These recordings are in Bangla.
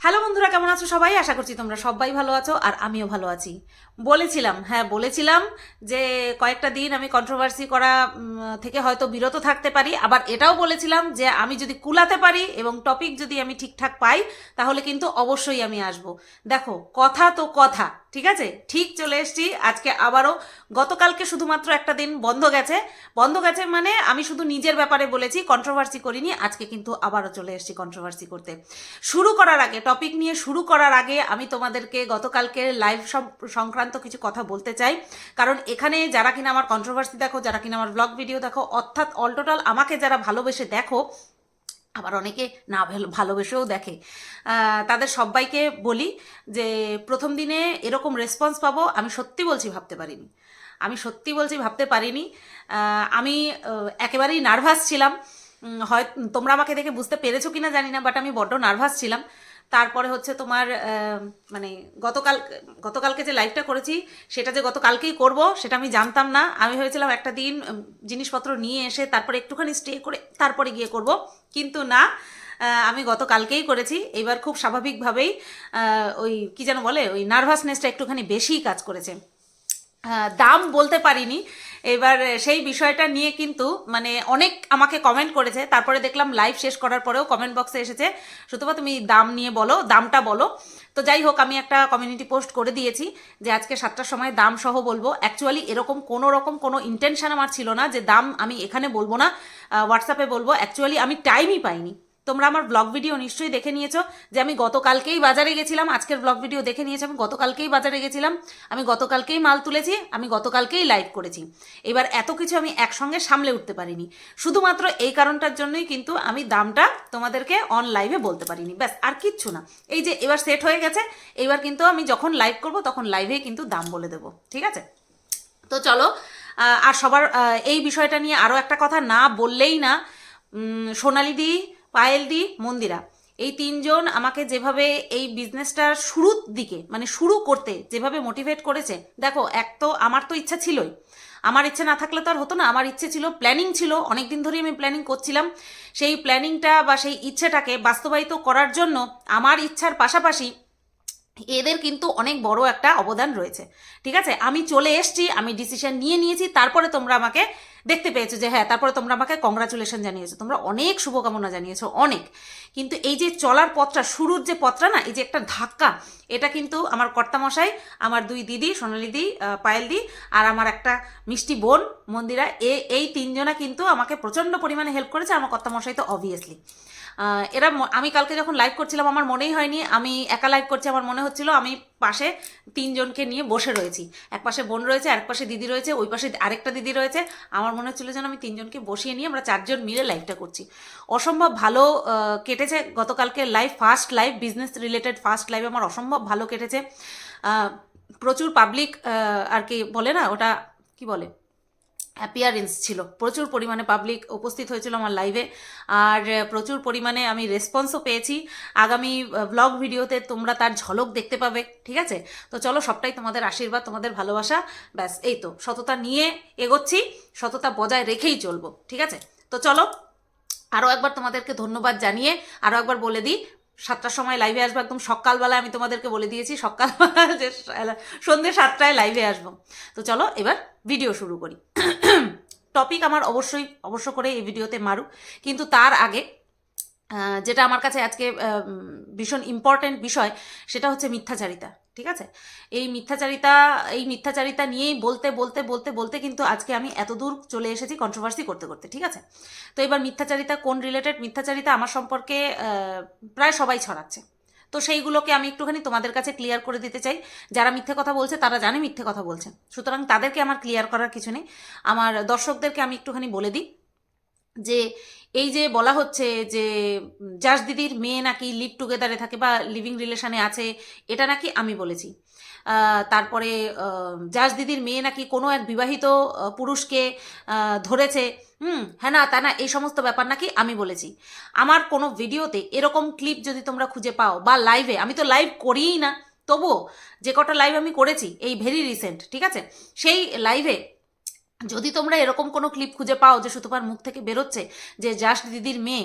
হ্যালো বন্ধুরা, কেমন আছো সবাই? আশা করছি তোমরা সবাই ভালো আছো আর আমিও ভালো আছি। বলেছিলাম হ্যাঁ বলেছিলাম যে কয়েকটা দিন আমি কন্ট্রোভার্সি করা থেকে হয়তো বিরত থাকতে পারি। আবার এটাও বলেছিলাম যে আমি যদি কুলাতে পারি এবং টপিক যদি আমি ঠিকঠাক পাই, তাহলে কিন্তু অবশ্যই আমি আসব। দেখো, কথা তো কথা। ঠিক আছে? ঠিক চলে এসেছি। আজকে আবারও গতকালকে শুধুমাত্র একটা দিন বন্ধ গেছে। বন্ধ গেছে মানে আমি শুধু নিজের ব্যাপারে বলেছি কন্ট্রোভার্সি করিনি, আজকে কিন্তু আবারও চলে এসেছি কন্ট্রোভার্সি করতে। শুরু করার আগে টপিক নিয়ে শুরু করার আগে আমি তোমাদেরকে গতকালকে লাইভ সংক্রান্ত কিছু কথা বলতে চাই। কারণ এখানে যারা কিনা আমার কন্ট্রোভার্সি দেখো, যারা কিনা আমার ব্লগ ভিডিও দেখো, অর্থাৎ অল টোটাল আমাকে যারা ভালোবেসে দেখো আবার অনেকে না ভালো- ভালোবেসেও দেখে। তাদের সবাইকে বলি যে, প্রথম দিনে এরকম রেসপন্স পাবো, আমি সত্যি বলছি ভাবতে পারিনি। আমি সত্যি বলছি ভাবতে পারিনি। আমি একেবারেই নার্ভাস ছিলাম। হয় তোমরা আমাকে দেখে বুঝতে পেরেছ কিনা জানি না বাট আমি বড্ড নার্ভাস ছিলাম। তারপরে হচ্ছে তোমার মানে গতকাল, গতকালকে যে লাইভটা করেছি, সেটা যে গতকালকেই করব, সেটা আমি জানতাম না। আমি ভেবেছিলাম একটা দিন জিনিসপত্র নিয়ে এসে তারপরে একটুখানি স্টে করে তারপরে গিয়ে করব। কিন্তু না আমি গতকালকেই করেছি। এবার খুব স্বাভাবিকভাবেই ওই কী যেন বলে, ওই নার্ভাসনেসটা একটুখানি বেশিই কাজ করেছে। দাম বলতে পারিনি। এবার সেই বিষয়টা নিয়ে কিন্তু মানে অনেক আমাকে কমেন্ট করেছে। তারপরে দেখলাম লাইভ শেষ করার পরেও কমেন্ট বক্সে এসেছে সুতরাং তুমি দাম নিয়ে বলো, দামটা বলো। তো যাই হোক, আমি একটা কমিউনিটি পোস্ট করে দিয়েছি যে আজকে সাতটার সময় দাম সহ বলব। অ্যাকচুয়ালি এরকম কোনো রকম কোনো ইন্টেনশন আমার ছিল না যে দাম আমি এখানে বলব না হোয়াটসঅ্যাপে বলব। অ্যাকচুয়ালি আমি টাইমই পাইনি। তোমরা আমার ব্লগ ভিডিও নিশ্চয়ই দেখে নিয়েছো যে আমি গতকালকেই বাজারে গেছিলাম আজকের ব্লগ ভিডিও দেখে নিয়েছো আমি গতকালকেই বাজারে গেছিলাম আমি গতকালকেই মাল তুলেছি আমি গতকালকেই লাইভ করেছি। এবার এত কিছু আমি একসঙ্গে সামলে উঠতে পারিনি। শুধুমাত্র এই কারণটার জন্যই কিন্তু আমি দামটা তোমাদেরকে অন লাইভে বলতে পারিনি। ব্যাস আর কিচ্ছু না। এই যে এবার সেট হয়ে গেছে এবার কিন্তু আমি যখন লাইভ করব তখন লাইভে কিন্তু দাম বলে দেবো ঠিক আছে? তো চলো আর সবার এই বিষয়টা নিয়ে আরও একটা কথা না বললেই না। উম, সোনালি দি পায়েল দি মন্দিরা। এই তিনজন আমাকে যেভাবে এই বিজনেসটার শুরুর দিকে মানে শুরু করতে যেভাবে মোটিভেট করেছে, দেখো, এক তো আমার তো ইচ্ছা ছিলই। আমার ইচ্ছে না থাকলে তো আর হতো না, আমার ইচ্ছে ছিল প্ল্যানিং ছিল অনেক দিন ধরেই আমি প্ল্যানিং করছিলাম। সেই প্ল্যানিংটা বা সেই ইচ্ছেটাকে বাস্তবায়িত করার জন্য আমার ইচ্ছার পাশাপাশি এদের কিন্তু অনেক বড় একটা অবদান রয়েছে। ঠিক আছে? আমি চলে এসেছি, আমি ডিসিশন নিয়ে নিয়েছি, তারপরে তোমরা আমাকে দেখতে পেয়েছ যে হ্যাঁ তারপরে তোমরা আমাকে কংগ্রাচুলেশন জানিয়েছো। তোমরা অনেক শুভকামনা জানিয়েছো, অনেক। কিন্তু এই যে চলার পথটা, শুরুর যে পথটা না, এই যে একটা ধাক্কা, এটা কিন্তু আমার কর্তামশাই, আমার দুই দিদি, সোনালি দি পায়েল দি, আর আমার একটা মিষ্টি বোন, মন্দিরা, এ, এই তিনজনা কিন্তু আমাকে প্রচণ্ড পরিমাণে হেল্প করেছে, আমার কর্তামশাই তো অবভিয়াসলি এরা আমি কালকে যখন লাইভ করছিলাম, আমার মনেই হয়নি। আমি একা লাইভ করছি, আমার মনে হচ্ছিল আমি পাশে তিনজনকে নিয়ে বসে রয়েছি। এক পাশে বোন রয়েছে এক পাশে দিদি রয়েছে, ওই পাশে আরেকটা দিদি রয়েছে। আমার মনে হচ্ছিল যেন আমি তিনজনকে বসিয়ে নিয়ে আমরা চারজন মিলে লাইভটা করছি। অসম্ভব ভালো কেটেছে গতকালকে live first live business related first live আমার অসম্ভব ভালো কেটেছে। প্রচুর পাবলিক আর কি বলে না, ওটা কি বলে? অ্যাপিয়ারেন্স ছিল। প্রচুর পরিমাণে পাবলিক উপস্থিত হয়েছিল আমার লাইভে আর প্রচুর পরিমাণে আমি রেসপন্সও পেয়েছি। আগামী ব্লগ ভিডিওতে তোমরা তার ঝলক দেখতে পাবে, ঠিক আছে? তো চলো সবটাই তোমাদের আশীর্বাদ, তোমাদের ভালোবাসা, ব্যাস, এই তো। সততা নিয়ে এগোচ্ছি, সততা বজায় রেখেই চলবো, ঠিক আছে? তো চলো আরও একবার তোমাদেরকে ধন্যবাদ জানিয়ে আরও একবার বলে দিই সাতটার সময় লাইভে আসব, একদম সকালবেলা আমি তোমাদেরকে বলে দিয়েছি, সকালবেলা যে সন্ধ্যে সাতটায় লাইভে আসব। তো চলো, এবার ভিডিও শুরু করি। টপিক আমার অবশ্যই, অবশ্য করে এই ভিডিওতে মারু কিন্তু তার আগে যেটা আমার কাছে আজকে ভীষণ ইম্পর্ট্যান্ট বিষয়, সেটা হচ্ছে মিথ্যাচারিতা। ঠিক আছে? এই মিথ্যাচারিতা এই মিথ্যাচারিতা নিয়েই বলতে বলতে বলতে বলতে কিন্তু আজকে আমি এত দূর চলে এসেছি কন্ট্রোভার্সি করতে করতে, ঠিক আছে? তো এবার মিথ্যাচারিতা কোন রিলেটেড মিথ্যাচারিতা আমার সম্পর্কে প্রায় সবাই ছড়াচ্ছে। তো সেইগুলোকে আমি একটুখানি তোমাদের কাছে ক্লিয়ার করে দিতে চাই। যারা মিথ্যে কথা বলছে, তারা জানে মিথ্যে কথা বলছে। সুতরাং তাদেরকে আমার ক্লিয়ার করার কিছু নেই। আমার দর্শকদেরকে আমি একটুখানি বলে দিই যে এই যে বলা হচ্ছে যে জাস দিদির মেয়ে নাকি লিভ টুগেদারে থাকে বা লিভিং রিলেশনে আছে, এটা নাকি আমি বলেছি। তারপরে জাস দিদির মেয়ে নাকি কোনো এক বিবাহিত পুরুষকে ধরেছে, হুম হ্যাঁ না, তা না, এই সমস্ত ব্যাপার নাকি আমি বলেছি। আমার কোনো ভিডিওতে এরকম ক্লিপ যদি তোমরা খুঁজে পাও, বা লাইভে আমি তো লাইভ করিই না, তবুও যে কটা লাইভ আমি করেছি, এই ভেরি রিসেন্ট ঠিক আছে? সেই লাইভে যদি তোমরা এরকম কোনো ক্লিপ খুঁজে পাও যে সুতপার মুখ থেকে বেরোচ্ছে, যে জাস্ট দিদির মেয়ে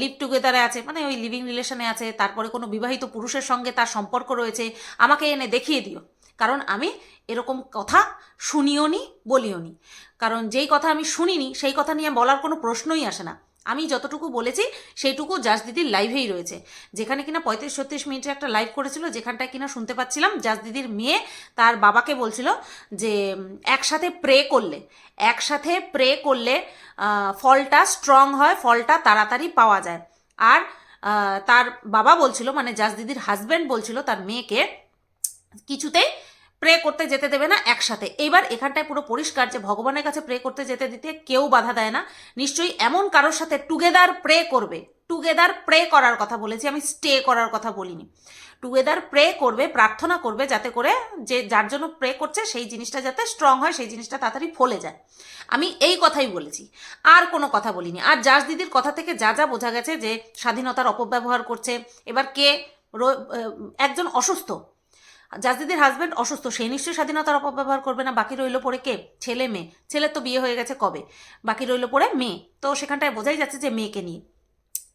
লিভ টুগেদারে আছে মানে ওই লিভিং রিলেশনে আছে, তারপরে কোনো বিবাহিত পুরুষের সঙ্গে তার সম্পর্ক রয়েছে, আমাকে এনে দেখিয়ে দিও। কারণ আমি এরকম কথা শুনিও নি বলিও নি কারণ যেই কথা আমি শুনিনি, সেই কথা নিয়ে বলার কোনো প্রশ্নই আসে না। আমি যতটুকু বলেছি, সেইটুকু জাস দিদির লাইভেই রয়েছে। যেখানে কিনা পঁয়ত্রিশ ছত্রিশ মিনিটের একটা লাইভ করেছিল, যেখানটায় কিনা শুনতে পাচ্ছিলাম জাস দিদির মেয়ে তার বাবাকে বলছিল যে, একসাথে প্রে করলে, একসাথে প্রে করলে ফলটা স্ট্রং হয়, ফলটা তাড়াতাড়ি পাওয়া যায়। আর তার বাবা বলছিল মানে জাস দিদির হাজব্যান্ড বলছিল তার মেয়েকে, কিছুতেই প্রে করতে যেতে দেবে না একসাথে। এবার এখানটায় পুরো পরিষ্কার যে ভগবানের কাছে প্রে করতে যেতে দিতে কেউ বাধা দেয় না। নিশ্চয়ই এমন কারোর সাথে টুগেদার প্রে করবে। টুগেদার প্রে করার কথা বলেছি, আমি স্টে করার কথা বলিনি। টুগেদার প্রে করবে, প্রার্থনা করবে যাতে করে যে যার জন্য প্রে করছে সেই জিনিসটা যাতে স্ট্রং হয়, সেই জিনিসটা তাড়াতাড়ি ফলে যায়। আমি এই কথাই বলেছি, আর কোনো কথা বলিনি। আর জাস দিদির কথা থেকে যা যা বোঝা গেছে যে স্বাধীনতার অপব্যবহার করছে, এবার কে একজন অসুস্থ জাজদিদির হাজব্যান্ড অসুস্থ, সেই নিশ্চয়ই স্বাধীনতার অপব্যবহার করবে না। বাকি রইল পরে কে? ছেলে, মেয়ে। ছেলের তো বিয়ে হয়ে গেছে কবে? বাকি রইল পরে মেয়ে। তো সেখানটায় বোঝাই যাচ্ছে যে মেয়েকে নিয়ে।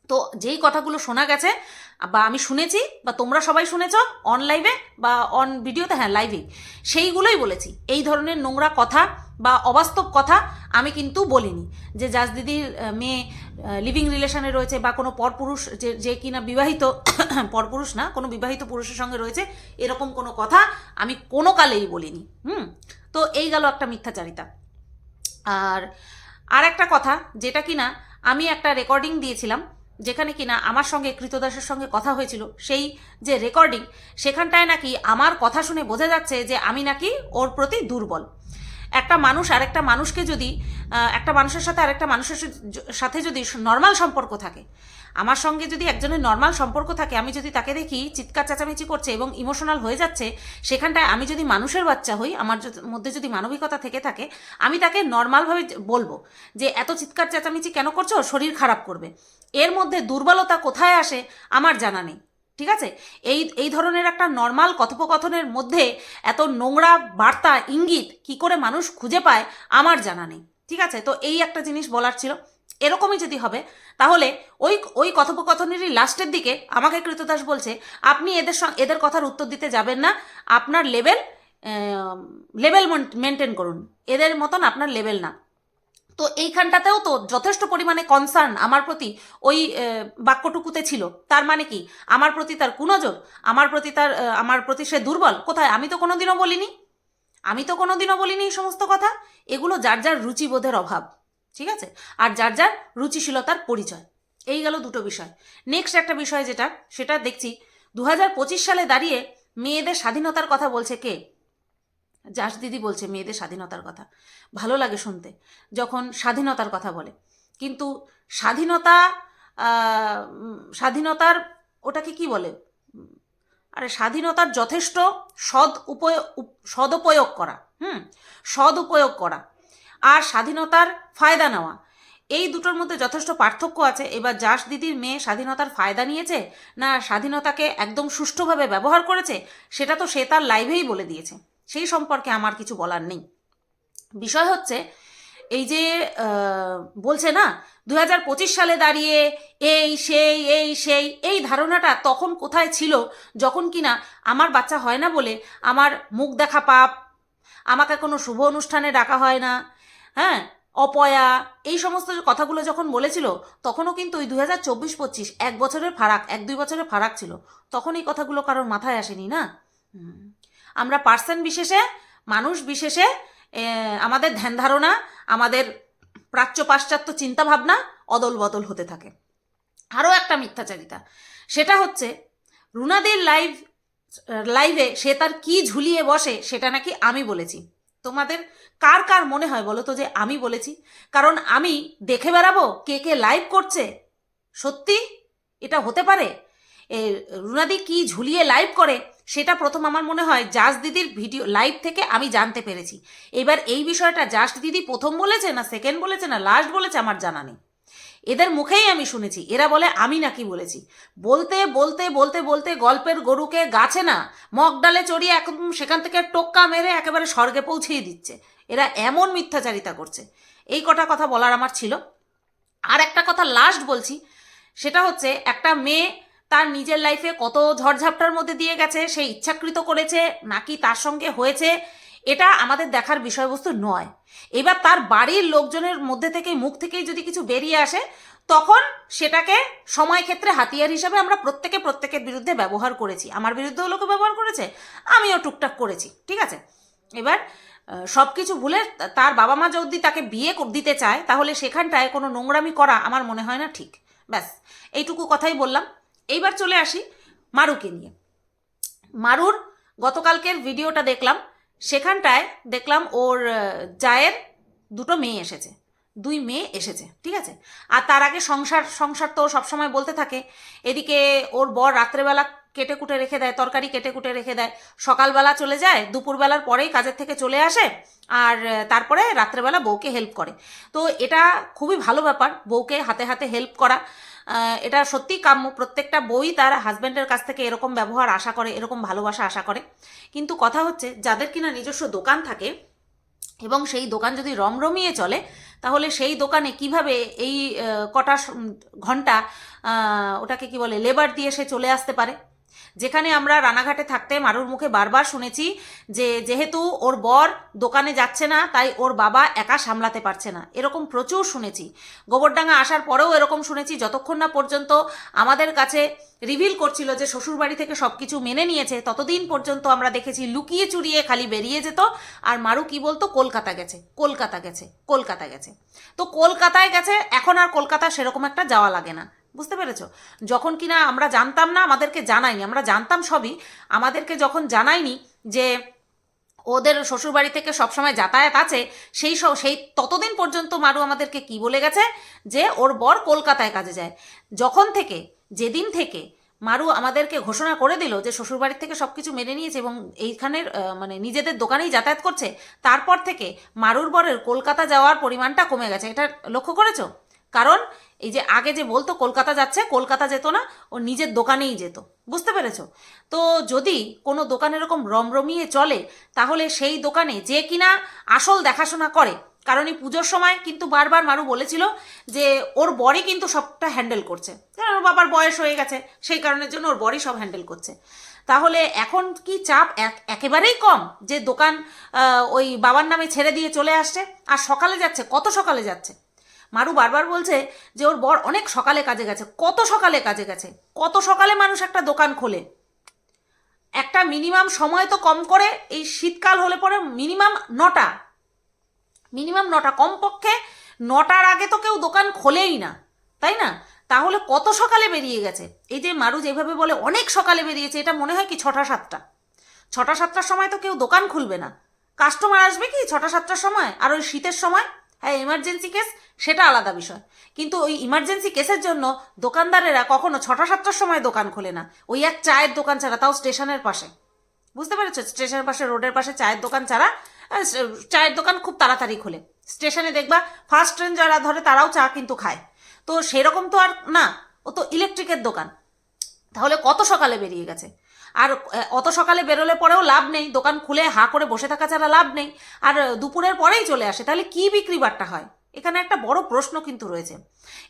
তো যেই কথাগুলো শোনা গেছে, বা আমি শুনেছি, বা তোমরা সবাই শুনেছ অন লাইভে বা অন ভিডিওতে হ্যাঁ লাইভে সেইগুলোই বলেছি। এই ধরনের নোংরা কথা বা অবাস্তব কথা আমি কিন্তু বলিনি। যে জাজ দিদির মেয়ে লিভিং রিলেশনে রয়েছে, বা কোনো পরপুরুষ যে যে কিনা বিবাহিত, পরপুরুষ না, কোনো বিবাহিত পুরুষের সঙ্গে রয়েছে, এরকম কোনো কথা আমি কোনো কালেই বলিনি। হুম? তো এই গেল একটা মিথ্যাচারিতা। আর আর একটা কথা, যেটা কিনা আমি একটা রেকর্ডিং দিয়েছিলাম যেখানে কিনা আমার সঙ্গে কৃতদাসের সঙ্গে কথা হয়েছিল, সেই যে রেকর্ডিং সেখানটায় নাকি আমার কথা শুনে বোঝা যাচ্ছে যে আমি নাকি ওর প্রতি দুর্বল। একটা মানুষ আরেকটা মানুষকে যদি একটা মানুষের সাথে আরেকটা মানুষের সাথে যদি নর্মাল সম্পর্ক থাকে, আমার সঙ্গে যদি একজনের নর্মাল সম্পর্ক থাকে, আমি যদি তাকে দেখি চিৎকার চেঁচামেচি করছে এবং ইমোশনাল হয়ে যাচ্ছে, সেখানটায় আমি যদি মানুষের বাচ্চা হই, আমার মধ্যে যদি মানবিকতা থেকে থাকে, আমি তাকে নর্মালভাবে বলব যে, এত চিৎকার চেঁচামেচি কেন করছ? শরীর খারাপ করবে। এর মধ্যে দুর্বলতা কোথায় আসে আমার জানা নেই, ঠিক আছে? এই এই ধরনের একটা নর্মাল কথোপকথনের মধ্যে এত নোংরা বার্তা, ইঙ্গিত কি করে মানুষ খুঁজে পায় আমার জানা নেই, ঠিক আছে? তো এই একটা জিনিস বলার ছিল, এরকমই যদি হবে, তাহলে ওই ওই কথোপকথনেরই লাস্টের দিকে আমাকে কৃতদাস বলছে, আপনি এদের এদের কথার উত্তর দিতে যাবেন না, আপনার লেভেল লেভেল মেনটেন করুন, এদের মতন আপনার লেভেল না। তো এইখানটাতেও তো যথেষ্ট পরিমাণে কনসার্ন আমার প্রতি ওই বাক্যটুকুতে ছিল। তার মানে কি? আমার প্রতি তার কুনজর, আমার প্রতি তার আমার প্রতি সে দুর্বল। কোথায়? আমি তো কোনোদিনও বলিনি। আমি তো কোনোদিনও বলিনি এই সমস্ত কথা। এগুলো যার যার রুচিবোধের অভাব, ঠিক আছে? আর যার যার রুচিশীলতার পরিচয়। এই গেল দুটো বিষয়। নেক্সট একটা বিষয় যেটা, সেটা দেখছি। দু হাজার পঁচিশ সালে দাঁড়িয়ে মেয়েদের স্বাধীনতার কথা বলছে কে? জাস দিদি বলছে মেয়েদের স্বাধীনতার কথা। ভালো লাগে শুনতে, যখন স্বাধীনতার কথা বলে। কিন্তু স্বাধীনতা স্বাধীনতার ওটাকে কি বলে? আরে স্বাধীনতার যথেষ্ট সদ উপয়োগ সদুপয়োগ করা, হুম, সদুপয়োগ করা আর স্বাধীনতার ফায়দা নেওয়া। এই দুটোর মধ্যে যথেষ্ট পার্থক্য আছে। এবার জাস দিদির মেয়ে স্বাধীনতার ফায়দা নিয়েছে না স্বাধীনতাকে একদম সুষ্ঠুভাবে ব্যবহার করেছে, সেটা তো সে তার লাইভেই বলে দিয়েছে। সেই সম্পর্কে আমার কিছু বলার নেই বিষয় হচ্ছে, এই যে বলছে না দু হাজার পঁচিশ সালে দাঁড়িয়ে এই, সেই এই সেই, এই ধারণাটা তখন কোথায় ছিল, যখন কিনা আমার বাচ্চা হয় না বলে আমার মুখ দেখা পাপ, আমাকে কোনো শুভ অনুষ্ঠানে ডাকা হয় না হ্যাঁ অপয়া, এই সমস্ত কথাগুলো যখন বলেছিল, তখনও কিন্তু ওই দু হাজার চব্বিশ পঁচিশ এক বছরের ফারাক, এক দুই বছরের ফারাক ছিল, তখন এই কথাগুলো কারোর মাথায় আসেনি না। আমরা পার্সন বিশেষে, মানুষ বিশেষে আমাদের ধ্যান ধারণা, আমাদের প্রাচ্য পাশ্চাত্য চিন্তাভাবনা অদল বদল হতে থাকে। আরও একটা মিথ্যাচারিতা, সেটা হচ্ছে রুনাদের লাইভ লাইভে সে তার কি ঝুলিয়ে বসে সেটা নাকি আমি বলেছি। তোমাদের কার কার মনে হয় বলো তো যে আমি বলেছি? কারণ আমি দেখে বেড়াবো কে কে লাইভ করছে। সত্যি এটা হতে পারে? রুনাদি কি ঝুলিয়ে লাইভ করে? সেটা প্রথম আমার মনে হয় জাস দিদির ভিডিও লাইভ থেকে আমি জানতে পেরেছি। এবার এই বিষয়টা জাস্ট দিদি প্রথম বলেছে না সেকেন্ড বলেছে না লাস্ট বলেছে আমার জানা নেই। এদের মুখেই আমি শুনেছি, এরা বলে আমি নাকি বলেছি। বলতে বলতে বলতে বলতে গল্পের গরুকে গাছে না, মগ ডালে চড়িয়ে একদম সেখান থেকে টোক্কা মেরে একেবারে স্বর্গে পৌঁছেই দিচ্ছে। এরা এমন মিথ্যাচারিতা করছে। এই কটা কথা বলার আমার ছিল। আর একটা কথা লাস্ট বলছি, সেটা হচ্ছে একটা মেয়ে তার নিজের লাইফে কত ঝড়ঝাপটার মধ্যে দিয়ে গেছে, সে ইচ্ছাকৃত করেছে, নাকি তার সঙ্গে হয়েছে, এটা আমাদের দেখার বিষয়বস্তু নয়। এবার তার বাড়ির লোকজনের মধ্যে থেকে, মুখ থেকেই যদি কিছু বেরিয়ে আসে, তখন সেটাকে সময় ক্ষেত্রে হাতিয়ার হিসাবে আমরা প্রত্যেকে প্রত্যেকের বিরুদ্ধে ব্যবহার করেছি। আমার বিরুদ্ধেও লোকে ব্যবহার করেছে, আমিও টুকটাক করেছি, ঠিক আছে? এবার সব কিছু ভুলে তার বাবা মা যদি তাকে বিয়ে দিতে চায়, তাহলে সেখানটায় কোনো নোংরামি করা আমার মনে হয় না ঠিক। ব্যাস, এইটুকু কথাই বললাম। এইবার চলে আসি মারুকে নিয়ে। মারুর গতকালকের ভিডিওটা দেখলাম, সেখানটায় দেখলাম ওর জায়ের দুটো মেয়ে এসেছে, দুই মেয়ে এসেছে, ঠিক আছে? আর তার আগে সংসার সংসার তো সবসময় বলতে থাকে, এদিকে ওর বর রাত্রেবেলা কেটে কুটে রেখে দেয়, তরকারি কেটে কুটে রেখে দেয়, সকালবেলা চলে যায়, দুপুরবেলার পরেই কাজের থেকে চলে আসে, আর তারপরে রাত্রেবেলা বউকে হেল্প করে। তো এটা খুবই ভালো ব্যাপার, বউকে হাতে হাতে হেল্প করা এটা সত্যি কাম্য। প্রত্যেকটা বই তার হাজব্যান্ডের কাছ থেকে এরকম ব্যবহার আশা করে, এরকম ভালোবাসা আশা করে। কিন্তু কথা হচ্ছে, যাদের কিনা নিজস্ব দোকান থাকে এবং সেই দোকান যদি রমরমিয়ে চলে, তাহলে সেই দোকানে কীভাবে এই কটা ঘণ্টা ওটাকে কি বলে লেবার দিয়ে সে চলে আসতে পারে? যেখানে আমরা রানাঘাটে থাকতে মারুর মুখে বারবার শুনেছি যে যেহেতু ওর বর দোকানে যাচ্ছে না, তাই ওর বাবা একা সামলাতে পারছে না। এরকম প্রচুর শুনেছি। গোবরডাঙ্গা আসার পরেও এরকম শুনেছি যতক্ষণ না পর্যন্ত আমাদের কাছে রিভিল করছিল যে শ্বশুরবাড়ি থেকে সব কিছু মেনে নিয়েছে, ততদিন পর্যন্ত আমরা দেখেছি লুকিয়ে চুরিয়ে খালি বেরিয়ে যেত। আর মারু কি বলতো? কলকাতা গেছে কলকাতা গেছে কলকাতা গেছে। তো কলকাতায় গেছে, এখন আর কলকাতা সেরকম একটা যাওয়া লাগে না। বুঝতে পেরেছ? যখন কিনা আমরা জানতাম না, আমাদেরকে জানায়নি, আমরা জানতাম সবই, আমাদেরকে যখন জানায়নি যে ওদের শ্বশুরবাড়ি থেকে সবসময় যাতায়াত আছে, সেই সব সেই ততদিন পর্যন্ত মারু আমাদেরকে কি বলে গেছে? যে ওর বর কলকাতায় কাজে যায়। যখন থেকে, যেদিন থেকে মারু আমাদেরকে ঘোষণা করে দিল যে শ্বশুরবাড়ির থেকে সব কিছু মেনে নিয়েছে এবং এইখানের মানে নিজেদের দোকানেই যাতায়াত করছে, তারপর থেকে মারুর বরের কলকাতা যাওয়ার পরিমাণটা কমে গেছে। এটা লক্ষ্য করেছ? কারণ এই যে আগে যে বলতো কলকাতা যাচ্ছে, কলকাতা যেত না, ও নিজের দোকানেই যেত। বুঝতে পেরেছ? তো যদি কোনো দোকান এরকম রমরমিয়ে চলে, তাহলে সেই দোকানে যে কিনা আসল দেখাশোনা করে। কারণ এই পুজোর সময় কিন্তু বারবার মারু বলেছিল যে ওর বরই কিন্তু সবটা হ্যান্ডেল করছে। কারণ ওর বাবার বয়স হয়ে গেছে, সেই কারণের জন্য ওর বরই সব হ্যান্ডেল করছে। তাহলে এখন কি চাপ এক- একেবারেই কম যে দোকান ওই বাবার নামে ছেড়ে দিয়ে চলে আসছে? আর সকালে যাচ্ছে, কত সকালে যাচ্ছে? মারু বারবার বলছে যে ওর বর অনেক সকালে কাজে গেছে। কত সকালে কাজে গেছে? কত সকালে মানুষ একটা দোকান খোলে? একটা মিনিমাম সময় তো কম করে, এই শীতকাল হলে পরে মিনিমাম নটা। মিনিমাম নটা। কমপক্ষে নটার আগে তো কেউ দোকান খোলেই না, তাই না? তাহলে কত সকালে বেরিয়ে গেছে? এই যে মারু যেভাবে বলে, অনেক সকালে বেরিয়েছে, এটা মনে হয় কি ছটা সাতটা? ছটা সাতটার সময় তো কেউ দোকান খুলবে না। কাস্টমার আসবে কি ছটা সাতটার সময়? আর ওই শীতের সময়? হ্যাঁ এমার্জেন্সি কেস সেটা আলাদা বিষয়। কিন্তু ওই ইমার্জেন্সি কেসের জন্য দোকানদারেরা কখনো ছটা সাতটার সময় দোকান খোলে না। ওই এক চায়ের দোকান ছাড়া, তাও স্টেশনের পাশে। বুঝতে পেরেছ? স্টেশনের পাশে, রোডের পাশে চায়ের দোকান ছাড়া চায়ের দোকান খুব তাড়াতাড়ি খোলে। স্টেশনে দেখবা ফার্স্ট ট্রেন যারা ধরে, তারাও চা কিন্তু খায়। তো সেরকম তো আর না, ও তো ইলেকট্রিকের দোকান। তাহলে কত সকালে বেরিয়ে গেছে? আর অত সকালে বেরোলে পরেও লাভ নেই। দোকান খুলে হা করে বসে থাকা ছাড়া লাভ নেই। আর দুপুরের পরেই চলে আসে। তাহলে কি বিক্রি বাট্টা হয়? এখানে একটা বড় প্রশ্ন কিন্তু রয়েছে।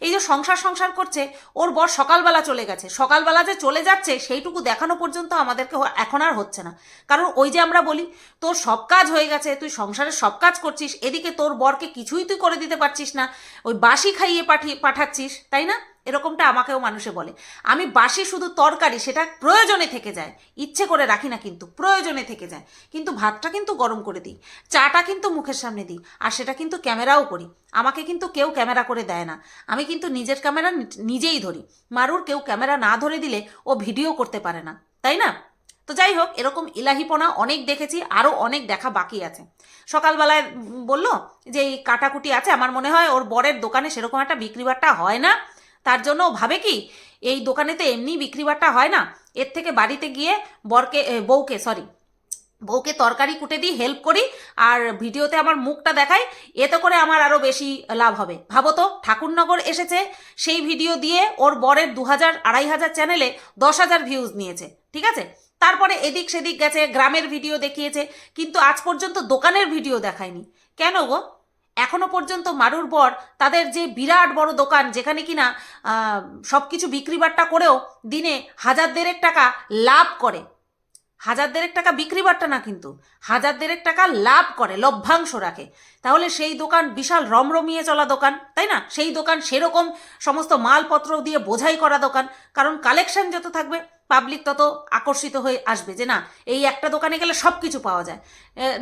এই যে সংসার সংসার করছে, ওর বর সকালবেলা চলে গেছে। সকালবেলা যে চলে যাচ্ছে, সেইটুকু দেখানো পর্যন্ত আমাদেরকে এখন আর হচ্ছে না। কারণ ওই যে আমরা বলি, তোর সব কাজ হয়ে গেছে, তুই সংসারের সব কাজ করছিস, এদিকে তোর বরকে কিছুই তুই করে দিতে পারছিস না। ওই বাসি খাইয়ে পাঠিয়ে, পাঠাচ্ছিস, তাই না? এরকমটা আমাকেও মানুষে বলে। আমি বাসি শুধু তরকারি, সেটা প্রয়োজনে থেকে যায়। ইচ্ছে করে রাখি না কিন্তু, প্রয়োজনে থেকে যায়। কিন্তু ভাতটা কিন্তু গরম করে দিই। চাটা কিন্তু মুখের সামনে দিই। আর সেটা কিন্তু ক্যামেরাও করি। আমাকে কিন্তু কেউ ক্যামেরা করে দেয় না। আমি কিন্তু নিজের ক্যামেরা নিজেই ধরি। মারুর কেউ ক্যামেরা না ধরে দিলে ও ভিডিও করতে পারে না। তাই না? তো যাই হোক, এরকম ইলাহিপনা অনেক দেখেছি আরও অনেক দেখা বাকি আছে। সকালবেলায় বলল যে, এই কাটাকুটি আছে। আমার মনে হয় ওর বরের দোকানে সেরকম একটা বিক্রিবাট্টা হয় না। তার জন্য ভাবে কি, এই দোকানে তো এমনি বিক্রিবাট্টা হয় না। এর থেকে বাড়িতে গিয়ে বরকে বউকে সরি বউকে তরকারি কুটে দিই হেল্প করি আর ভিডিওতে আমার মুখটা দেখাই, এতে করে আমার আরও বেশি লাভ হবে। ভাবো তো, ঠাকুরনগর এসেছে, সেই ভিডিও দিয়ে ওর বরের দু হাজার আড়াই হাজার চ্যানেলে দশ হাজার ভিউজ নিয়েছে, ঠিক আছে? তারপরে এদিক সেদিক গেছে, গ্রামের ভিডিও দেখিয়েছে, কিন্তু আজ পর্যন্ত দোকানের ভিডিও দেখায়নি। কেন গো? এখনও পর্যন্ত মারুর বর তাদের যে বিরাট বড় দোকান যেখানে কিনা সব কিছু বিক্রি বাট্টা করেও দিনে হাজার দেড়েক টাকা লাভ করে। হাজার দেড়েক টাকা বিক্রি বাট্টা না কিন্তু, হাজার দেড়েক টাকা লাভ করে, লভ্যাংশ রাখে। তাহলে সেই দোকান বিশাল রমরমিয়ে চলা দোকান, তাই না? সেই দোকান সেরকম সমস্ত মালপত্র দিয়ে বোঝাই করা দোকান, কারণ কালেকশন যত থাকবে পাবলিক তত আকর্ষিত হয়ে আসবে যে না, এই একটা দোকানে গেলে সব কিছু পাওয়া যায়।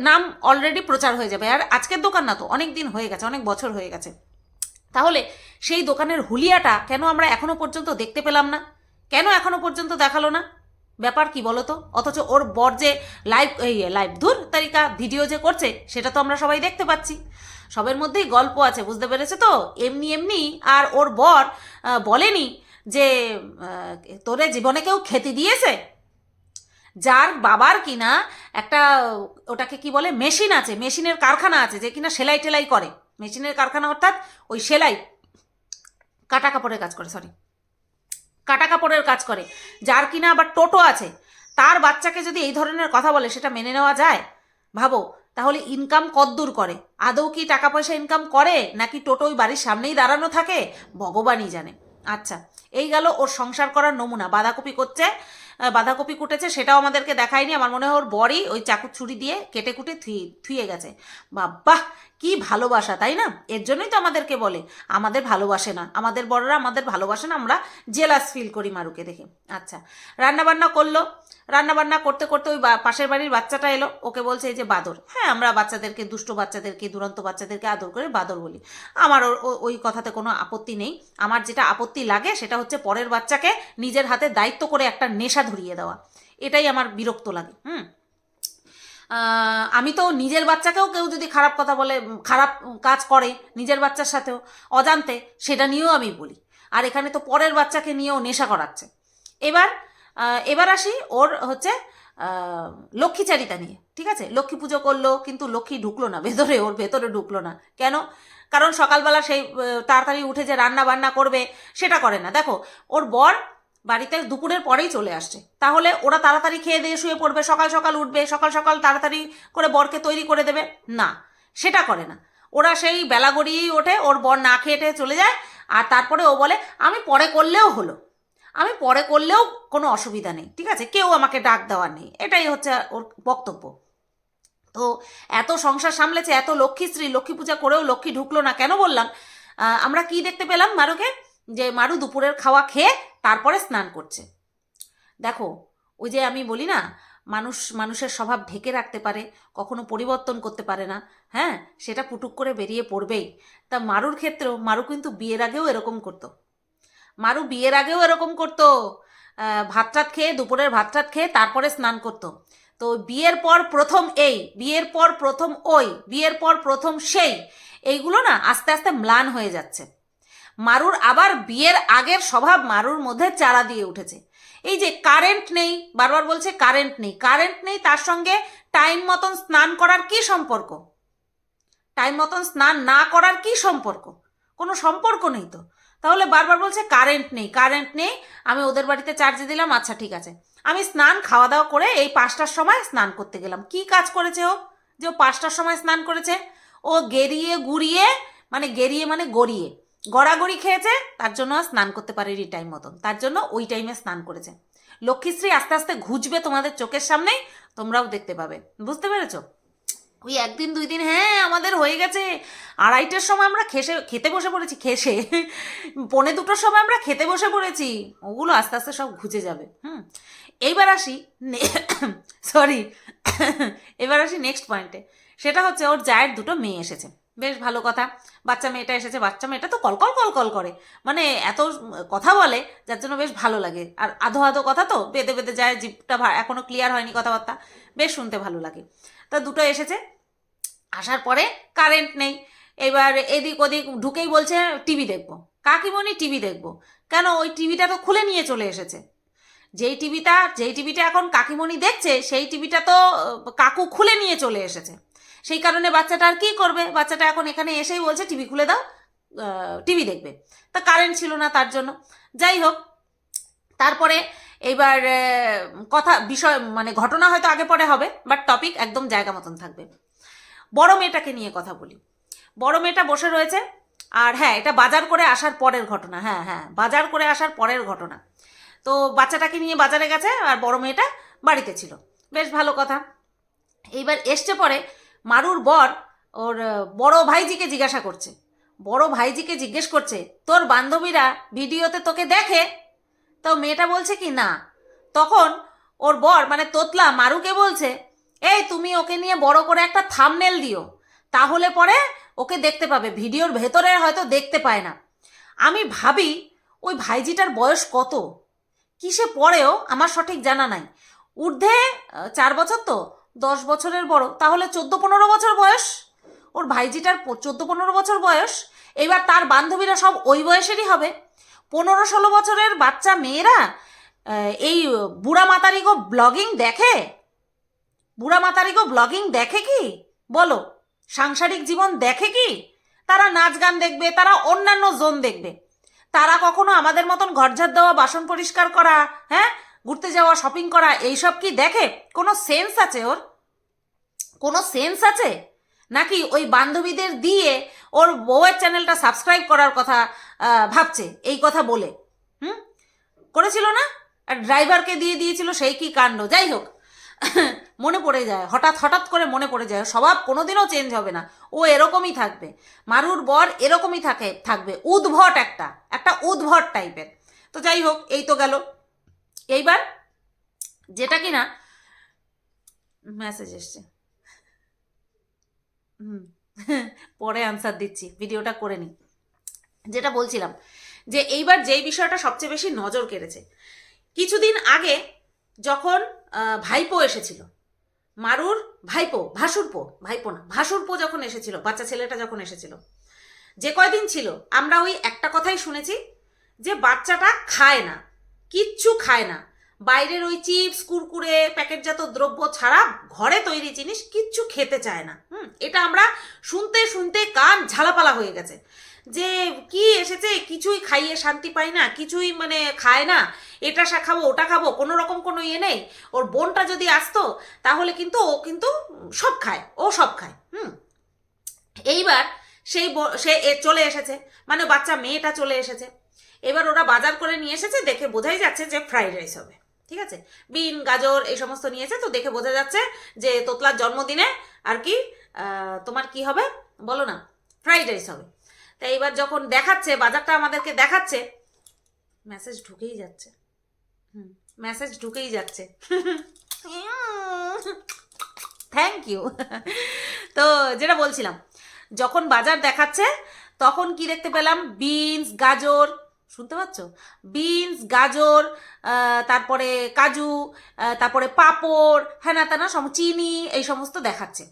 নাম অলরেডি প্রচার হয়ে যাবে। আর আজকের দোকান না তো, অনেক দিন হয়ে গেছে, অনেক বছর হয়ে গেছে। তাহলে সেই দোকানের হুলিয়াটা কেন আমরা এখনও পর্যন্ত দেখতে পেলাম না? কেন এখনও পর্যন্ত দেখাল না? ব্যাপার কি বলতো? অথচ ওর বর যে লাইভ এই লাইভ ধুর তারিকা ভিডিও যে করছে, সেটা তো আমরা সবাই দেখতে পাচ্ছি। সবের মধ্যেই গল্প আছে, বুঝতে পেরেছে তো? এমনি এমনি আর ওর বর বলেনি যে তোরে জীবনে কেউ খেতে দিয়েছে? যার বাবার কিনা একটা, ওটাকে কি বলে, মেশিন আছে, মেশিনের কারখানা আছে, যে কিনা সেলাই টেলাই করে। মেশিনের কারখানা অর্থাৎ ওই সেলাই, কাটা কাপড়ের কাজ করে সরি কাটা কাপড়ের কাজ করে, যার কিনা আবার টোটো আছে, তার বাচ্চাকে যদি এই ধরনের কথা বলে, সেটা মেনে নেওয়া যায়? ভাবো, তাহলে ইনকাম কদ্দূর করে? আদৌ কি টাকা পয়সা ইনকাম করে, নাকি টোটো ওই বাড়ির সামনেই দাঁড়ানো থাকে? ভগবানই জানে। আচ্ছা এই গেল ওর সংসার করার নমুনা। বাঁধাকপি করছে বাঁধাকপি কুটেছে, সেটাও আমাদেরকে দেখায়নি। আমার মনে হয় ওর বরই ওই চাকু ছুরি দিয়ে কেটে কুটে থুয়ে থুয়ে গেছে। বাবা কি ভালোবাসা, তাই না? এর জন্যই তো আমাদেরকে বলে, আমাদের ভালোবাসে না। আমাদের বড়রা আমাদের ভালোবাসে না, আমরা জেলাস ফিল করি মারুকে দেখে। আচ্ছা রান্নাবান্না করল রান্নাবান্না করতে করতে ওই পাশের বাড়ির বাচ্চাটা এলো, ওকে বলছে এই যে বাদর। হ্যাঁ আমরা বাচ্চাদেরকে, দুষ্ট বাচ্চাদেরকে, দুরন্ত বাচ্চাদেরকে আদর করে বাদর বলি। আমার ওই কথাতে কোনো আপত্তি নেই। আমার যেটা আপত্তি লাগে সেটা হচ্ছে পরের বাচ্চাকে নিজের হাতে দায়িত্ব করে একটা নেশা ধরিয়ে দেওয়া। এটাই আমার বিরক্ত লাগে, হুম? আমি তো নিজের বাচ্চাকেও কেউ যদি খারাপ কথা বলে, খারাপ কাজ করে নিজের বাচ্চার সাথেও, অজান্তে সেটা নিয়েও আমি বলি। আর এখানে তো পরের বাচ্চাকে নিয়েও নেশা করাচ্ছে। এবার এবার আসি ওর হচ্ছে আহ, লক্ষ্মীচারিতা নিয়ে ঠিক আছে? লক্ষ্মী পুজো করল কিন্তু লক্ষ্মী ঢুকলো না ভেতরে ওর ভেতরে ঢুকলো না। কেন? কারণ সকালবেলা সেই তাড়াতাড়ি উঠে যে রান্না বান্না করবে সেটা করে না। দেখো ওর বর বাড়িতে দুপুরের পরেই চলে আসছে। তাহলে ওরা তাড়াতাড়ি খেয়ে দিয়ে শুয়ে পড়বে সকাল সকাল উঠবে সকাল সকাল তাড়াতাড়ি করে বরকে তৈরি করে দেবে। না সেটা করে না। ওরা সেই বেলা গড়িয়েই ওঠে ওর বর না খেয়ে চলে যায় আর তারপরে ও বলে আমি পরে করলেও হলো। আমি পরে করলেও কোনো অসুবিধা নেই, ঠিক আছে? কেউ আমাকে ডাক দেওয়ার নেই, এটাই হচ্ছে ওর বক্তব্য। তো এত সংসার সামলেছে, এত লক্ষ্মীশ্রী লক্ষ্মী পূজা করেও লক্ষ্মী ঢুকলো না কেন বললাম? আমরা কি দেখতে পেলাম মারুকে? যে মারু দুপুরের খাওয়া খেয়ে তারপরে স্নান করছে। দেখো, ওই যে আমি বলি না, মানুষ মানুষের স্বভাব ঢেকে রাখতে পারে, কখনো পরিবর্তন করতে পারে না হ্যাঁ? সেটা পুটুক করে বেরিয়ে পড়বেই। তা মারুর ক্ষেত্রেও, মারু কিন্তু বিয়ের আগেও এরকম করতো। মারু বিয়ের আগেও এরকম করতো। ভাত টাত খেয়ে, দুপুরের ভাত টাত খেয়ে তারপরে স্নান করতো। তো বিয়ের পর প্রথম এই, বিয়ের পর প্রথম ওই, বিয়ের পর প্রথম সেই, এইগুলো না আস্তে আস্তে ম্লান হয়ে যাচ্ছে। মারুর আবার বিয়ের আগের স্বভাব মারুর মধ্যে চারা দিয়ে উঠেছে। এই যে কারেন্ট নেই, বারবার বলছে কারেন্ট নেই কারেন্ট নেই, তার সঙ্গে টাইম মতন স্নান করার কি সম্পর্ক? টাইম মতন স্নান না করার কি সম্পর্ক? কোনো সম্পর্ক নেই তো। তাহলে বারবার বলছে কারেন্ট নেই কারেন্ট নেই, আমি ওদের বাড়িতে চার্জে দিলাম আচ্ছা ঠিক আছে। আমি স্নান খাওয়া দাওয়া করে এই পাঁচটার সময় স্নান করতে গেলাম। কি কাজ করেছে ও? যে ও পাঁচটার সময় স্নান করেছে। ও গেরিয়ে গুড়িয়ে মানে গেরিয়ে মানে গড়িয়ে, গড়াগড়ি খেয়েছে, তার জন্য স্নান করতে পারেনি টাইম মতন। তার জন্য ওই টাইমে স্নান করেছে। লক্ষ্মীশ্রী আস্তে আস্তে ঘুচবে তোমাদের চোখের সামনেই, তোমরাও দেখতে পাবে। বুঝতে পেরেছ? ওই একদিন, দুই দিন হ্যাঁ আমাদের হয়ে গেছে। আড়াইটার সময় আমরা খেসে, খেতে বসে পড়েছি, খেসে। পৌনে দুটোর সময় আমরা খেতে বসে পড়েছি। ওগুলো আস্তে আস্তে সব ঘুচে যাবে, হুম। এইবার আসি সরি এবার আসি নেক্সট পয়েন্টে সেটা হচ্ছে ওর জায়ের দুটো মেয়ে এসেছে। বেশ ভালো কথা। বাচ্চা মেয়েটা এসেছে, বাচ্চা মেয়েটা তো কলকল কলকল করে। মানে এত কথা বলে, যার জন্য বেশ ভালো লাগে। আর আধো আধো কথা তো, বেঁধে বেঁধে যায় জিপটা ভা- এখনও ক্লিয়ার হয়নি কথাবার্তা। বেশ শুনতে ভালো লাগে। তা দুটো এসেছে আসার পরে কারেন্ট নেই। এবার এদিক ওদিক ঢুকেই বলছে টিভি দেখব। কাকিমণি টিভি দেখব। কেন? ওই টিভিটা তো খুলে নিয়ে চলে এসেছে। যেই টিভিটা যেই টিভিটা এখন কাকিমণি দেখছে, সেই টিভিটা তো কাকু খুলে নিয়ে চলে এসেছে। সেই কারণে বাচ্চাটা আর কী করবে? বাচ্চাটা এখন এখানে এসেই বলছে টিভি খুলে দাও টিভি দেখবে। তা কারেন্ট ছিল না তার জন্য। যাই হোক, তারপরে এইবার কথা, বিষয় মানে ঘটনা হয়তো আগে পরে হবে বাট টপিক একদম জায়গা মতন থাকবে। বড় মেয়েটাকে নিয়ে কথা বলি। বড় মেয়েটা বসে রয়েছে, আর হ্যাঁ এটা বাজার করে আসার পরের ঘটনা হ্যাঁ হ্যাঁ বাজার করে আসার পরের ঘটনা। তো বাচ্চাটাকে নিয়ে বাজারে গেছে, আর বড় মেয়েটা বাড়িতে ছিল। বেশ ভালো কথা। এইবার এসছে পরে মারুর বর ওর বড় ভাইজিকে জিজ্ঞাসা করছে। বড় ভাইজিকে জিজ্ঞেস করছে, তোর বান্ধবীরা ভিডিওতে তোকে দেখে? তো মেয়েটা বলছে কি, না। তখন ওর বর মানে তোতলা মারুকে বলছে এই তুমি ওকে নিয়ে বড় করে একটা থামনেল দিও। তাহলে পরে ওকে দেখতে পাবে। ভিডিওর ভেতরে হয়তো দেখতে পায় না। আমি ভাবি, ওই ভাইজিটার বয়স কত? কিসে পড়েও? আমার সঠিক জানা নাই। ঊর্ধ্বে চার বছর তো? দশ বছরের বড়। তাহলে চোদ্দ পনেরো বছর বয়স? ওর ভাইজিটার চোদ্দ পনেরো বছর বয়স? এবার তার বান্ধবীরা সব ওই বয়সেরই হবে। পনেরো ষোলো বছরের বাচ্চা মেয়েরা এই বুড়া মাতারিগো ব্লগিং দেখে? বুড়া মাতারিগো ব্লগিং দেখে কি? বলো, সাংসারিক জীবন দেখে কি? তারা নাচ গান দেখবে, তারা অন্যান্য জোন দেখবে। তারা কখনো আমাদের মতন ঘরঝাড় দেওয়া, বাসন পরিষ্কার করা হ্যাঁ? ঘুরতে যাওয়া শপিং করা, এইসব কি দেখে? কোনো সেন্স আছে ওর? কোনো সেন্স আছে? নাকি ওই বান্ধবীদের দিয়ে ওর বউয়ের চ্যানেলটা সাবস্ক্রাইব করার কথা ভাবছে? এই কথা বলে। হুম? করেছিল না? আর ড্রাইভারকে দিয়ে দিয়েছিল, সেই কি কাণ্ড? যাই হোক মনে পড়ে যায়, হঠাৎ হঠাৎ করে মনে পড়ে যায়, স্বভাব কোনোদিনও চেঞ্জ হবে না। ও এরকমই থাকবে। মারুর বর এরকমই থাকে, থাকবে। উদ্ভট একটা একটা উদ্ভট টাইপের তো যাই হোক, এই তো গেল। এইবার যেটা কি না মেসেজ এসছে। হুম, পরে আনসার দিচ্ছি, ভিডিওটা করে নিই। যেটা বলছিলাম যে, এইবার যেই বিষয়টা সবচেয়ে বেশি নজর কেড়েছে, কিছুদিন আগে যখন ভাইপো এসেছিল, মারুর ভাইপো, ভাসুরপো, ভাইপো না, ভাসুরপো যখন এসেছিল, বাচ্চা ছেলেটা যখন এসেছিল, যে কয়দিন ছিল, আমরা ওই একটা কথাই শুনেছি যে বাচ্চাটা খায় না, কিচ্ছু খায় না, বাইরের ওই চিপস, কুরকুরে, প্যাকেটজাত দ্রব্য ছাড়া ঘরে তৈরি জিনিস কিচ্ছু খেতে চায় না, হুম, এটা আমরা শুনতে শুনতে কান ঝালাপালা হয়ে গেছে। যে কি এসেছে কিছুই খাইয়ে শান্তি পায় না, কিছুই মানে খায় না, এটা সা খাব, ওটা খাব, কোনো রকম কোনো ইয়ে নেই। ওর বোনটা যদি আসতো, তাহলে কিন্তু ও কিন্তু সব খায়, ও সব খায়, হুম। এইবার সেই সে চলে এসেছে মানে বাচ্চা মেয়েটা চলে এসেছে। এবার ওরা বাজার করে নিয়ে এসেছে, দেখে বোঝাই যাচ্ছে যে ফ্রাইড রাইস হবে, ঠিক আছে? বিন, গাজর, এই সমস্ত নিয়েছে, তো দেখে বোঝা যাচ্ছে যে তোতলার জন্মদিনে আর কি তোমার কি হবে? বলো না, ফ্রাইড রাইস হবে। তা এইবার যখন দেখাচ্ছে, বাজারটা আমাদেরকে দেখাচ্ছে মেসেজ ঢুকেই যাচ্ছে। হুম মেসেজ ঢুকেই যাচ্ছে। থ্যাংক ইউ তো যেটা বলছিলাম, যখন বাজার দেখাচ্ছে, তখন কি দেখতে পেলাম? বিনস গাজর, শুনতে পাচ্ছ? বিনস গাজর তারপরে কাজু তারপরে পাঁপড় হ্যানা ত্যানা সম, চিনি, এই সমস্ত দেখাচ্ছে।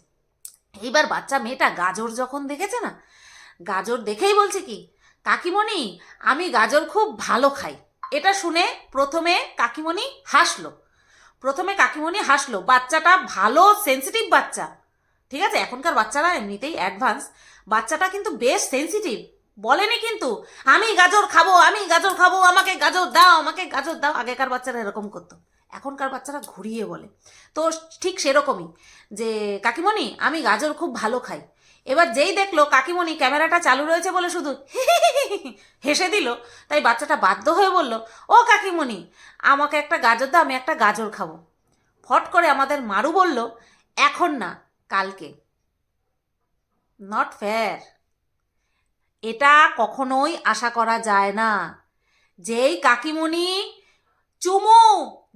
এইবার বাচ্চা মেয়েটা গাজর যখন দেখেছে না গাজর দেখেই বলছে কি? কাকিমণি, আমি গাজর খুব ভালো খাই। এটা শুনে প্রথমে কাকিমণি হাসলো। প্রথমে কাকিমণি হাসলো, বাচ্চাটা ভালো সেন্সিটিভ বাচ্চা। ঠিক আছে, এখনকার বাচ্চারা এমনিতেই অ্যাডভান্স বাচ্চাটা কিন্তু বেশ সেন্সিটিভ বলেনি কিন্তু, আমি গাজর খাব, আমি গাজর খাব, আমাকে গাজর দাও, আমাকে গাজর দাও। আগেকার বাচ্চারা এরকম করতো। এখনকার বাচ্চারা ঘুরিয়ে বলে। তো ঠিক সেরকমই যে, কাকিমণি, আমি গাজর খুব ভালো খাই। এবার যেই দেখল কাকিমণি ক্যামেরাটা চালু রয়েছে বলে শুধু হেসে দিল, তাই বাচ্চাটা বাধ্য হয়ে বলল, ও কাকিমণি, আমাকে একটা গাজর দাও, আমি একটা গাজর খাব। ফট করে আমাদের মারু বলল, এখন না, কালকে। নট ফেয়ার এটা কখনোই আশা করা যায় না। যেই কাকিমণি চুমু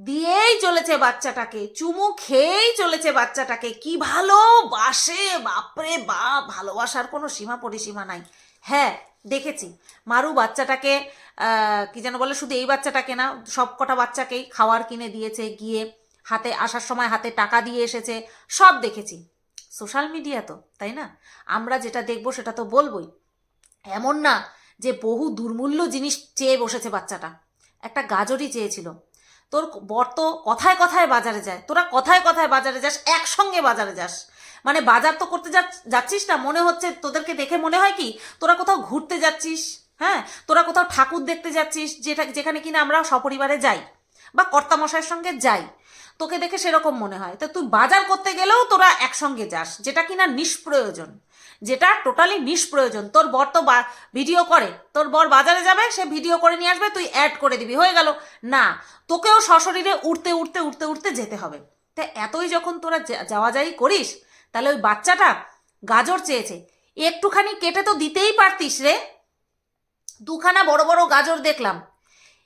দিয়েই চলেছে বাচ্চাটাকে, চুমু খেয়েই চলেছে বাচ্চাটাকে। কি ভালোবাসে বাপরে বাপ, ভালোবাসার কোনো সীমা পরিসীমা নাই। হ্যাঁ দেখেছি। মারু বাচ্চাটাকে কি যেন বলে, শুধু এই বাচ্চাটাকে না, সব কটা বাচ্চাকেই খাওয়ার কিনে দিয়েছে, গিয়ে হাতে, আসার সময় হাতে টাকা দিয়ে এসেছে, সব দেখেছি। সোশ্যাল মিডিয়া তো, তাই না? আমরা যেটা দেখব সেটা তো বলবোই। এমন না যে বহু দুর্মূল্য জিনিস চেয়ে বসেছে বাচ্চাটা। একটা গাজরই চেয়েছিল। তোর বর তো কথায় কথায় বাজারে যায়। তোরা কথায় কথায় বাজারে যাস, একসঙ্গে বাজারে যাস। মানে বাজার তো করতে যা- যাচ্ছিস না, মনে হচ্ছে তোদেরকে দেখে মনে হয় কি, তোরা কোথাও ঘুরতে যাচ্ছিস হ্যাঁ? তোরা কোথাও ঠাকুর দেখতে যাচ্ছিস, যেটা যেখানে কিনা আমরা সপরিবারে যাই বা কর্তামশাইয়ের সঙ্গে যাই। তোকে দেখে সেরকম মনে হয়। তো তুই বাজার করতে গেলেও তোরা একসঙ্গে যাস, যেটা কিনা নিষ্প্রয়োজন। যেটা টোটালি নিষ্প্রয়োজন। তোর বর তো ভিডিও করে। তোর বর বাজারে যাবে, সে ভিডিও করে নিয়ে আসবে, তুই অ্যাড করে দিবি। হয়ে গেল। না, তোকেও সশরীরে উঠতে উঠতে উঠতে উঠতে যেতে হবে। তা এতই যখন তোরা যাওয়া যাই করিস, তাহলে ওই বাচ্চাটা গাজর চেয়েছে। একটুখানি কেটে তো দিতেই পারতিস রে। দুখানা বড় বড় গাজর দেখলাম।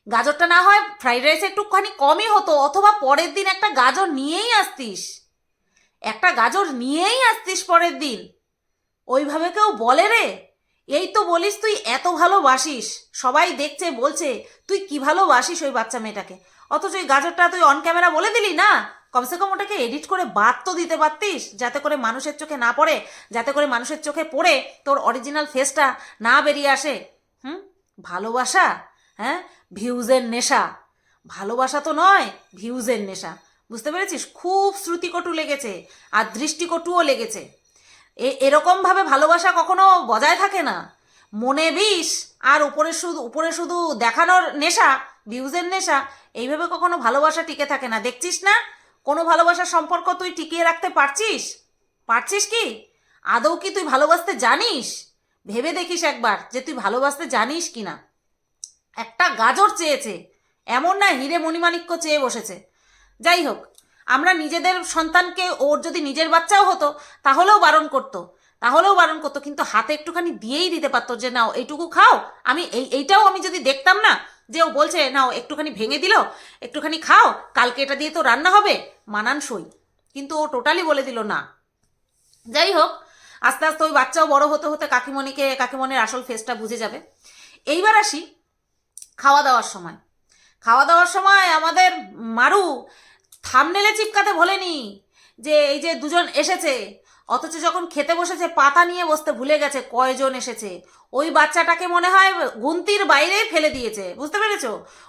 গাজরটা না হয় ফ্রাইড রাইস একটুখানি কমই হতো, অথবা পরের দিন একটা গাজর নিয়েই আসতিস। একটা গাজর নিয়েই আসতিস পরের দিন। ওইভাবে কেউ বলে রে? এই তো বলিস তুই এত ভালোবাসিস। সবাই দেখছে, বলছে, তুই কি ভালোবাসিস ওই বাচ্চা মেয়েটাকে? অথচ ওই গাজরটা তুই অন ক্যামেরা বলে দিলি না? কমসে কম ওটাকে এডিট করে বাদ তো দিতে পারতিস, যাতে করে মানুষের চোখে না পড়ে, যাতে করে মানুষের চোখে পড়ে তোর অরিজিনাল ফেসটা না বেরিয়ে আসে। হুম? ভালোবাসা? হ্যাঁ? ভিউজের নেশা। ভালোবাসা তো নয় ভিউজের নেশা। বুঝতে পেরেছিস? খুব শ্রুতিকটু লেগেছে, আর দৃষ্টিকটুও লেগেছে। এ এরকমভাবে ভালোবাসা কখনো বজায় থাকে না। মনে বিষ আর উপরে শুধু উপরে শুধু দেখানোর নেশা, ভিউজের নেশা, এইভাবে কখনো ভালোবাসা টিকে থাকে না। দেখছিস না? কোনো ভালোবাসার সম্পর্ক তুই টিকিয়ে রাখতে পারছিস? পারছিস কি? আদৌ কি তুই ভালোবাসতে জানিস? ভেবে দেখিস একবার যে তুই ভালোবাসতে জানিস কি না। একটা গাজর চেয়েছে, এমন না হিরে মণিমাণিক্য চেয়ে বসেছে। যাই হোক আমরা নিজেদের সন্তানকে ওর যদি নিজের বাচ্চাও হতো, তাহলেও বারণ করতো। তাহলেও বারণ করতো, কিন্তু হাতে একটুখানি দিয়েই দিতে পারতো যে, নাও, এইটুকু খাও। আমি এই, এইটাও আমি যদি দেখতাম না, যে ও বলছে, নাও, একটুখানি ভেঙে দিল, একটুখানি খাও, কালকে এটা দিয়ে তো রান্না হবে, মানানসই। কিন্তু ও টোটালি বলে দিল না। যাই হোক, আস্তে আস্তে ওই বাচ্চাও বড় হতে হতে কাকিমণিকে, কাকিমণির আসল ফেসটা বুঝে যাবে। এইবার আসি খাওয়া দাওয়ার সময়। খাওয়া দাওয়ার সময় আমাদের মারু থামনেলে চিপকাতে ভোলেনি যে এই যে দুজন এসেছে, অথচ যখন খেতে বসেছে, পাতা নিয়ে বসতে ভুলে গেছে, কয়জন এসেছে, ওই বাচ্চাটাকে মনে হয় গুন্তির বাইরে ফেলে দিয়েছে, বুঝতে পেরেছ?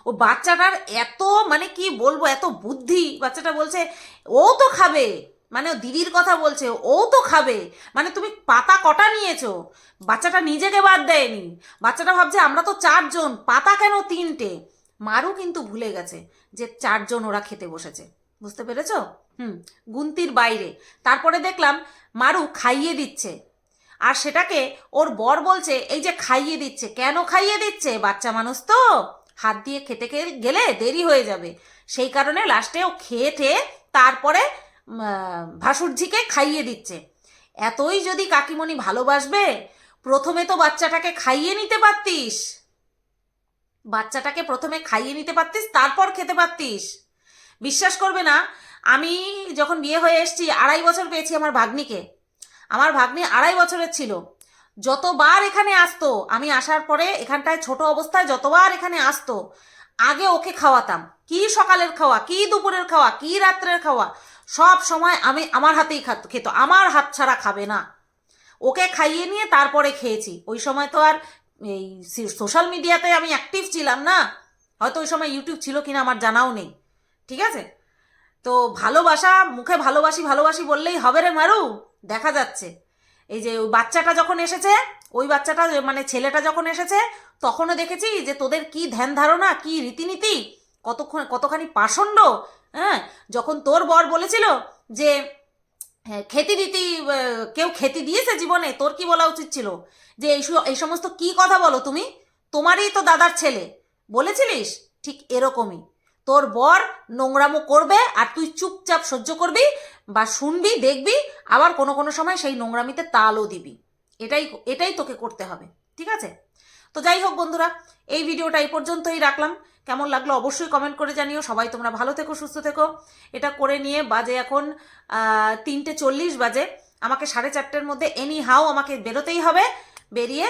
ও বাচ্চাটার এত মানে কি বলব, এত বুদ্ধি, বাচ্চাটা বলছে, ও তো খাবে। মানে দিদির কথা বলছে, ও তো খাবে। মানে তুমি পাতা কটা নিয়েছো? বাচ্চাটা নিজেকে বাদ দেয়নি। বাচ্চাটা ভাবছে, আমরা তো চারজন, পাতা কেন তিনটে? মারু কিন্তু ভুলে গেছে যে চারজন ওরা খেতে বসেছে। বুঝতে পেরেছ? হুম, গুন্তির বাইরে। তারপরে দেখলাম মারু খাইয়ে দিচ্ছে। আর সেটাকে ওর বর বলছে, এই যে খাইয়ে দিচ্ছে, কেন খাইয়ে দিচ্ছে? বাচ্চা মানুষ তো। হাত দিয়ে খেতে গেলে দেরি হয়ে যাবে। সেই কারণে লাস্টে ও খেয়ে ঠেয়ে তারপরে ভাসুরঝিকে খাইয়ে দিচ্ছে। এতই যদি কাকিমণি ভালোবাসবে, প্রথমে তো বাচ্চাটাকে খাইয়ে নিতে পারতিস। বাচ্চাটাকে প্রথমে খাইয়ে নিতে পারতিস, তারপর খেতে পারতিস। বিশ্বাস করবে না, আমি যখন বিয়ে হয়ে এসেছি, আড়াই বছর পেয়েছি আমার ভাগ্নিকে। আমার ভাগ্নি আড়াই বছরের ছিল। যতবার এখানে আসতো, আমি আসার পরে এখানটায় ছোট অবস্থায় যতবার এখানে আসতো, আগে ওকে খাওয়াতাম। কি সকালের খাওয়া, কি দুপুরের খাওয়া, কি রাত্রের খাওয়া, সব সময় আমি আমার হাতেই খাত- আমার হাত ছাড়া খাবে না। ওকে খাইয়ে নিয়ে তারপরে খেয়েছি। ওই সময় তো আর এই সোশ্যাল মিডিয়াতে আমি অ্যাক্টিভ ছিলাম না। হয়তো ওই সময় ইউটিউব ছিল কিনা আমার জানাও নেই। ঠিক আছে? তো ভালোবাসা মুখে ভালোবাসি ভালোবাসি বললেই হবে রে মারু। দেখা যাচ্ছে। এই যে ওই বাচ্চাটা যখন এসেছে ওই বাচ্চাটা মানে ছেলেটা যখন এসেছে তখনও দেখেছি যে তোদের কি ধ্যান ধারণা কি রীতিনীতি কতক্ষণ কতখানি পাষণ্ড হ্যাঁ? যখন তোর বর বলেছিল যে হ্যাঁ, খেতে দিতি কেউ খেতি দিয়েছে জীবনে তোর কি বলা উচিত ছিল? যে এই এই সমস্ত কি কথা বলো তুমি? তোমারই তো দাদার ছেলে। বলেছিলিস? ঠিক এরকমই। তোর বর নোংরামো করবে আর তুই চুপচাপ সহ্য করবি বা শুনবি, দেখবি, আবার কোনো কোনো সময় সেই নোংরামিতে তালও দিবি। এটাই এটাই তোকে করতে হবে, ঠিক আছে? তো যাই হোক বন্ধুরা, এই ভিডিওটা এই পর্যন্তই রাখলাম। কেমন লাগল অবশ্যই কমেন্ট করে জানিও। সবাই তোমরা ভালো থেকো, সুস্থ থেকো। এটা করে নিয়ে বাজে এখন তিনটে চল্লিশ বাজে। আমাকে সাড়ে চারটের মধ্যে এনি হাও আমাকে বেরোতেই হবে। বেরিয়ে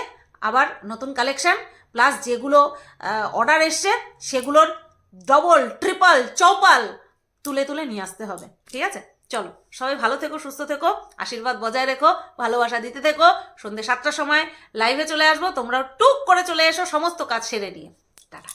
আবার নতুন কালেকশন প্লাস যেগুলো অর্ডার এসছে, সেগুলোর ডবল ট্রিপল চৌপাল তুলে তুলে নিয়ে আসতে হবে, ঠিক আছে? চলো, সবাই ভালো থেকো, সুস্থ থেকো, আশীর্বাদ বজায় রেখো, ভালোবাসা দিতে থেকো। সন্ধ্যে সাতটার সময় লাইভে চলে আসব, তোমরাও টুক করে চলে এসো, সমস্ত কাজ সেরে নিয়ে। টাটা।